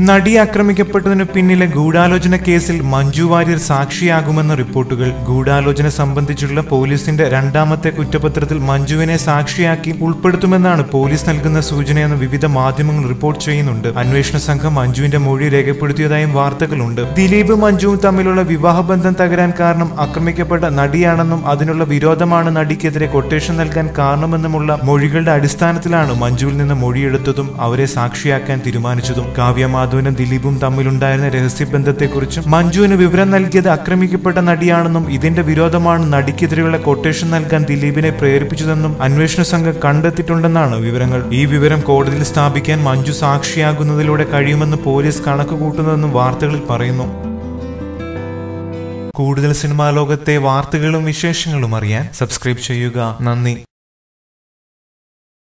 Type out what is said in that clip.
നടി ആക്രമിക്കപ്പെട്ടതിനു പിന്നിലെ ഗൂഢാലോചന കേസിൽ മഞ്ജു വാര്യർ സാക്ഷിയാകുമെന്ന റിപ്പോർട്ടുകൾ ഗൂഢാലോചന സംബന്ധിച്ചുള്ള പോലീസിന്റെ രണ്ടാമത്തെ കുറ്റപത്രത്തിൽ മഞ്ജുവിനെ സാക്ഷിയാക്കി ഉൾപ്പെടുത്തുമെന്നാണ് പോലീസ് നൽകുന്ന സൂചനയെന്ന് വിവിധ മാധ്യമങ്ങൾ റിപ്പോർട്ട് ചെയ്യുന്നുണ്ട്. അന്വേഷണ സംഘം മഞ്ജുവിന്റെ മൊഴി രേഖപ്പെടുത്തിയതായും വാർത്തകളുണ്ട്. ദിലീപ് മഞ്ജുവും തമ്മിലുള്ള വിവാഹബന്ധം തകരാൻ കാരണം ആക്രമിക്കപ്പെട്ട നടിയാണെന്നും അതിനുള്ള വിരോധമാണ് നടിക്കെതിരെ കൊട്ടേഷൻ നൽകാൻ കാരണമെന്നുമുള്ള മൊഴികളുടെ അടിസ്ഥാനത്തിലാണ് മഞ്ജുവിൽ നിന്ന് മൊഴിയെടുത്തതും അവരെ സാക്ഷിയാക്കാൻ തീരുമാനിച്ചതും. കാവ്യ മാധവനും ദിലീപും തമ്മിലുണ്ടായിരുന്ന രഹസ്യബന്ധത്തെക്കുറിച്ചും മഞ്ജുവിന് വിവരം നൽകിയത് ആക്രമിക്കപ്പെട്ട നടിയാണെന്നും ഇതിന്റെ വിരോധമാണ് നടിക്കെതിരെയുള്ള കൊട്ടേഷൻ നൽകാൻ ദിലീപിനെ പ്രേരിപ്പിച്ചതെന്നും അന്വേഷണ സംഘം കണ്ടെത്തിയിട്ടുണ്ടെന്നാണ് വിവരങ്ങൾ. ഈ വിവരം കോടതിയിൽ സ്ഥാപിക്കാൻ മഞ്ജു സാക്ഷിയാകുന്നതിലൂടെ കഴിയുമെന്ന് പോലീസ് കണക്ക് കൂട്ടുന്നതെന്നും വാർത്തകളിൽ പറയുന്നു. കൂടുതൽ സിനിമാ ലോകത്തെ വാർത്തകളും വിശേഷങ്ങളും അറിയാൻ സബ്സ്ക്രൈബ് ചെയ്യുക. നന്ദി.